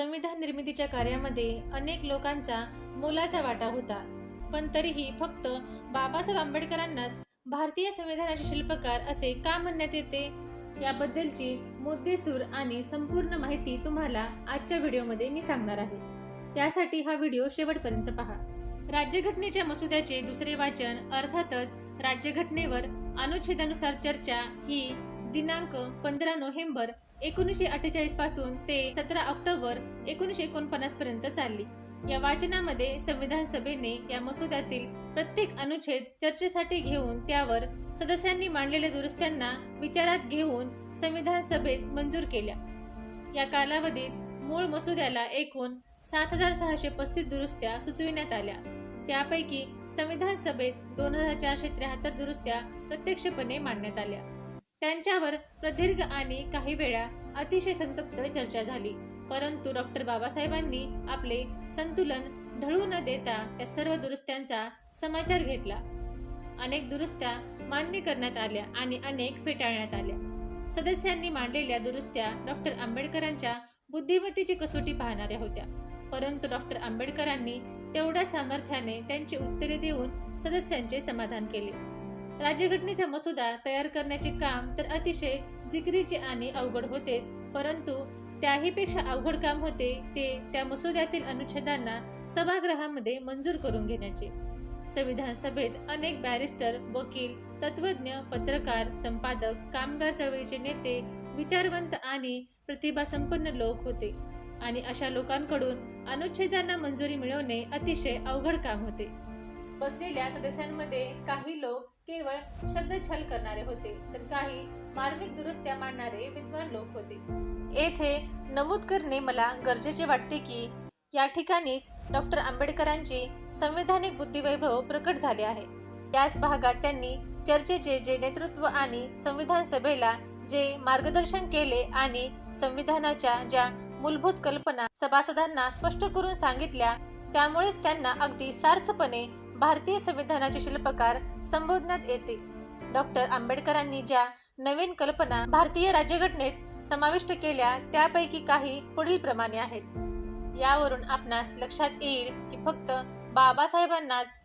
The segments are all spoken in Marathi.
संविधान निर्मितीच्या कार्यामध्ये अनेक लोकांचा मोलाचा वाटा होता. पण तरीही फक्त बाबासाहेब आंबेडकरांनाच भारतीय संविधानाचे शिल्पकार असे का म्हणण्यात येते? याबद्दलची मुद्देसूर आणि संपूर्ण माहिती तुम्हाला आजच्या व्हिडिओमध्ये मी सांगणार आहे. त्यासाठी हा व्हिडिओ शेवटपर्यंत पहा. राज्यघटनेच्या मसुद्याचे दुसरे वाचन अर्थातच राज्यघटनेवर अनुच्छेदानुसार चर्चा ही दिनांक पंधरा नोव्हेंबर एकोणीसशे अठ्ठेचाळीसपासून ते सतरा ऑक्टोबर एकोणीसशे एकोणपन्नास पर्यंत चालली. या वाचनामध्ये संविधान सभेने या मसुद्यातील प्रत्येक अनुच्छेद चर्चेसाठी घेऊन त्यावर सदस्यांनी मांडलेल्या दुरुस्त्यांना विचारात घेऊन संविधान सभेत मंजूर केल्या. या कालावधीत मूळ मसुद्याला एकूण सात हजार सहाशे पस्तीस दुरुस्त्या सुचविण्यात आल्या. त्यापैकी संविधान सभेत दोन हजार चारशे त्र्याहत्तर दुरुस्त्या प्रत्यक्षपणे मांडण्यात आल्या. त्यांच्यावर प्रदीर्घ आणि काही वेळा अतिशय संतप्त चर्चा झाली. परंतु डॉक्टर बाबासाहेबांनी आपले संतुलन ढळू न देता त्या सर्व दुरुस्त्यांचा समाचार घेतला. अनेक दुरुस्त्या मान्य करण्यात आल्या आणि अनेक फेटाळण्यात आल्या. सदस्यांनी मांडलेल्या दुरुस्त्या डॉक्टर आंबेडकरांच्या बुद्धिमत्तेची कसोटी पाहणाऱ्या होत्या. परंतु डॉक्टर आंबेडकरांनी तेवढ्या सामर्थ्याने त्यांची उत्तरे देऊन सदस्यांचे समाधान केले. राज्यघटनेचा मसुदा तयार करण्याचे काम तर अतिशय जिकरीचे आणि अवघड होतेच परंतु त्याहीपेक्षा अवघड काम होते ते त्या मसुद्यातील अनुच्छेदांना सभागृहामध्ये मंजूर करून घेण्याचे. संविधान सभेत अनेक बॅरिस्टर वकील तत्वज्ञ पत्रकार संपादक कामगार चळवळीचे नेते विचारवंत आणि प्रतिभासंपन्न लोक होते आणि अशा लोकांकडून अनुच्छेदांना मंजुरी मिळवणे अतिशय अवघड काम होते. बसलेल्या सदस्यांमध्ये काही लोक केवळ शब्दछल करणारे होते तर काही मार्मिक दुरुस्त्या मांडणारे विद्वान लोक होते. येथे नमूद करणे मला गरजेचे वाटते की या ठिकाणीच डॉक्टर आंबेडकरांची संवैधानिक बुद्धिवैभव प्रकट झाले आहे. याच भागात त्यांनी चर्चेचे जे नेतृत्व आणि संविधान सभेला जे मार्गदर्शन केले आणि संविधानाच्या ज्या मूलभूत कल्पना सभासदांना स्पष्ट करून सांगितल्या त्यामुळेच त्यांना अगदी सार्थपणे भारतीय संविधानाचे शिल्पकार संबोधण्यात येते. डॉक्टर आंबेडकरांनी ज्या नवीन कल्पना भारतीय राज्यघटनेत समाविष्ट केल्या त्यापैकी काही पुढील प्रमाणे आहेत. यावरून आपणास लक्षात येईल की फक्त बाबासाहेबांनाच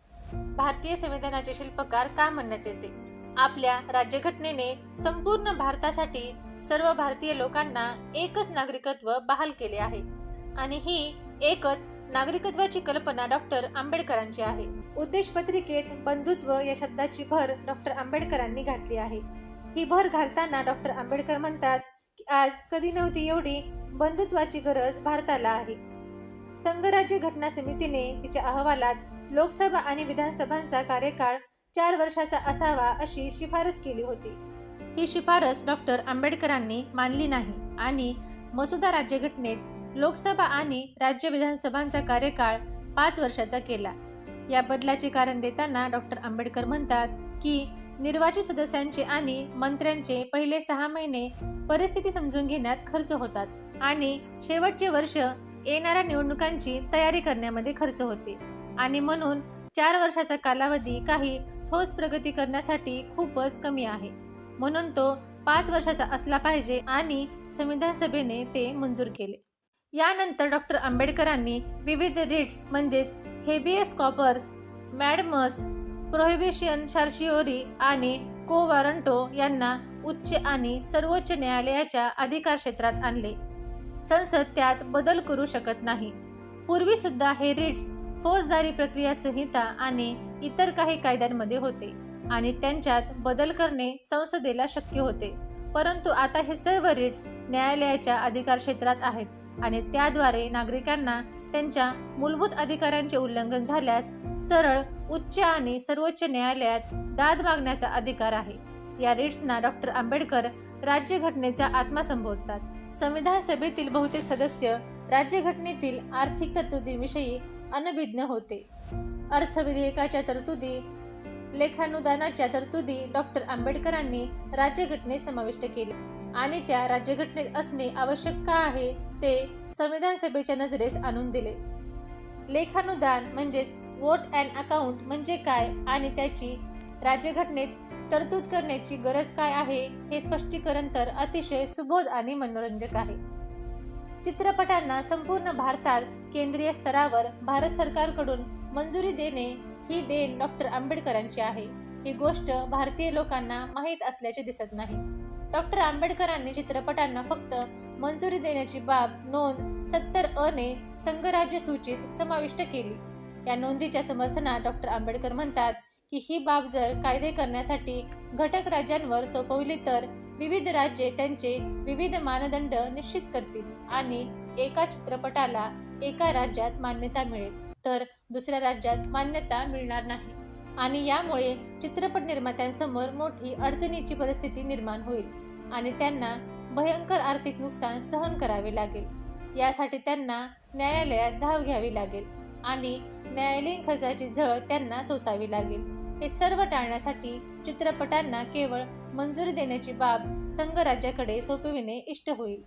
भारतीय संविधानाचे शिल्पकार का म्हणण्यात येते? आपल्या राज्यघटनेने संपूर्ण भारतासाठी सर्व भारतीय लोकांना एकच नागरिकत्व बहाल केले आहे. आणि ही एकच नागरिकत्वाची कल्पना डॉक्टर आंबेडकरांची आहे. उद्देश पत्रिकेत बंधुत्व या शब्दाची भर डॉक्टर आंबेडकरांनी घातली आहे. ही भर घालताना डॉक्टर आंबेडकर म्हणतात की आज कधी नव्हती एवढी बंधुत्वाची गरज भारताला आहे. संघराज्य घटना समितीने तिच्या अहवालात लोकसभा आणि विधानसभांचा कार्यकाळ चार वर्षाचा असावा अशी शिफारस केली होती. ही शिफारस डॉक्टर आंबेडकरांनी मानली नाही आणि मसुदा राज्यघटनेत लोकसभा आणि राज्य विधानसभांचा कार्यकाळ पाच वर्षाचा केला. या बदलाचे कारण देताना डॉक्टर आंबेडकर म्हणतात की निर्वाचित सदस्यांचे आणि मंत्र्यांचे पहिले सहा महिने परिस्थिती समजून घेण्यात खर्च होतात आणि शेवटचे वर्ष येणाऱ्या निवडणुकांची तयारी करण्यामध्ये खर्च होते. आणि म्हणून चार वर्षाचा कालावधी काही ठोस प्रगती करण्यासाठी खूपच कमी आहे. म्हणून तो पाच वर्षाचा असला पाहिजे आणि संविधान सभेने ते मंजूर केले. यानंतर डॉक्टर आंबेडकरांनी विविध रिट्स म्हणजेच habeas corpus mandamus prohibition certiorari आणि को वॉरंटो यांना उच्च आणि सर्वोच्च न्यायालयाच्या अधिकार क्षेत्रात आणले. संसद त्यात बदल करू शकत नाही. पूर्वीसुद्धा हे रिट्स फौजदारी प्रक्रिया संहिता आणि इतर काही कायद्यांमध्ये होते आणि त्यांच्यात बदल करणे संसदेला शक्य होते. परंतु आता हे सर्व रिट्स न्यायालयाच्या अधिकार क्षेत्रात आहेत. आणि त्याद्वारे नागरिकांना त्यांच्या मूलभूत अधिकारांचे उल्लंघन झाल्यास सरळ उच्च आणि सर्वोच्च न्यायालयात दाद मागण्याचा अधिकार आहे. या रिट्सना डॉक्टर आंबेडकर राज्यघटनेचा आत्मा संबोधतात. संविधान सभेतील बहुतेक सदस्य राज्यघटनेतील आर्थिक तरतुदींविषयी अनभिज्ञ होते. अर्थविधेयकाच्या तरतुदी लेखानुदानाच्या तरतुदी डॉक्टर आंबेडकरांनी राज्यघटनेत समाविष्ट केले आणि त्या राज्यघटनेत असणे आवश्यक का आहे? ते संविधान सभेच्या नजरेस आणून दिले. लेखानुदान म्हणजेच वोट अँड अकाउंट म्हणजे काय आणि त्याची राज्यघटनेत तरतूद करण्याची गरज काय आहे हे स्पष्टीकरण तर अतिशय सुबोध आणि मनोरंजक आहे. चित्रपटांना संपूर्ण भारतात केंद्रीय स्तरावर भारत सरकारकडून मंजुरी देणे ही देण डॉक्टर आंबेडकरांची आहे. ही गोष्ट भारतीय लोकांना माहीत असल्याचे दिसत नाही. डॉक्टर आंबेडकरांनी चित्रपटांना फक्त मंजुरी देण्याची बाब नोंद सत्तर अ ने संघराज्य सूचीत समाविष्ट केली. या नोंदीच्या समर्थनात डॉक्टर आंबेडकर म्हणतात की ही बाब जर कायदे करण्यासाठी घटक राज्यांवर सोपवली तर विविध राज्ये त्यांचे विविध मानदंड निश्चित करतील आणि एका चित्रपटाला एका राज्यात मान्यता मिळेल तर दुसऱ्या राज्यात मान्यता मिळणार नाही. आणि यामुळे चित्रपट निर्मात्यांसमोर मोठी अडचणीची परिस्थिती निर्माण होईल आणि त्यांना भयंकर आर्थिक नुकसान सहन करावे लागेल. यासाठी त्यांना न्यायालयात धाव घ्यावी लागेल आणि न्यायालयीन खर्चाची झळ त्यांना सोसावी लागेल. हे सर्व टाळण्यासाठी चित्रपटांना केवळ मंजुरी देण्याची बाब संघराज्याकडे सोपविणे इष्ट होईल.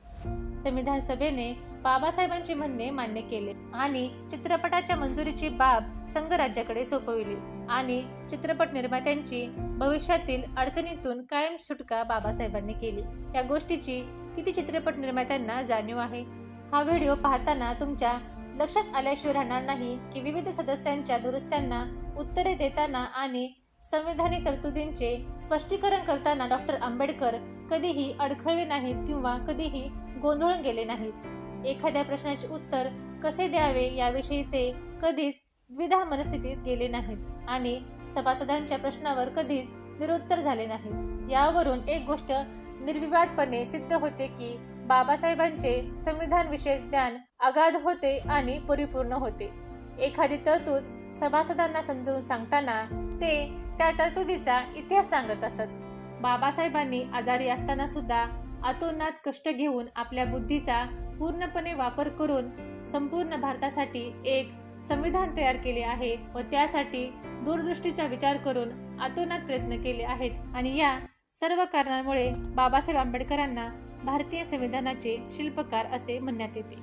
संविधान सभेने बाबासाहेबांचे म्हणणे मान्य केले आणि चित्रपटाच्या मंजुरीची बाब संघराज्याकडे सोपविली. आणि चित्रपट निर्मात्यांची भविष्यातील अडचणीतून कायम सुटका बाबासाहेबांनी केली. या गोष्टीची किती चित्रपट निर्मात्यांना जाणीव आहे? हा व्हिडिओ पाहताना तुमच्या लक्षात आल्याशिवाय राहणार नाही की विविध सदस्यांच्या दुरुस्त्यांना उत्तरे देताना आणि संविधानिक तरतुदींचे स्पष्टीकरण करताना डॉक्टर आंबेडकर कधीही अडखळले नाहीत किंवा कधीही गोंधळून गेले नाहीत. एखाद्या प्रश्नाचे उत्तर कसे द्यावे याविषयी ते कधीच द्विधा मनस्थितीत गेले नाहीत आणि सभासदांच्या प्रश्नावर कधीच निरुत्तर झाले नाहीत. यावरून एक गोष्ट निर्विवादपणे सिद्ध होते की बाबासाहेबांचे संविधान विषयक ज्ञान अगाध होते आणि परिपूर्ण होते. एखादी तरतूद सभासदांना समजावून सांगताना ते त्या तरतुदीचा इतिहास सांगत असत. बाबासाहेबांनी आजारी असताना सुद्धा अतोनात कष्ट घेऊन आपल्या बुद्धीचा पूर्णपणे वापर करून संपूर्ण भारतासाठी एक संविधान तयार केले आहे व त्यासाठी दूरदृष्टीचा विचार करून अतोनात प्रयत्न केले आहेत. आणि या सर्व कारणांमुळे बाबासाहेब आंबेडकरांना भारतीय संविधानाचे शिल्पकार असे म्हणण्यात येते.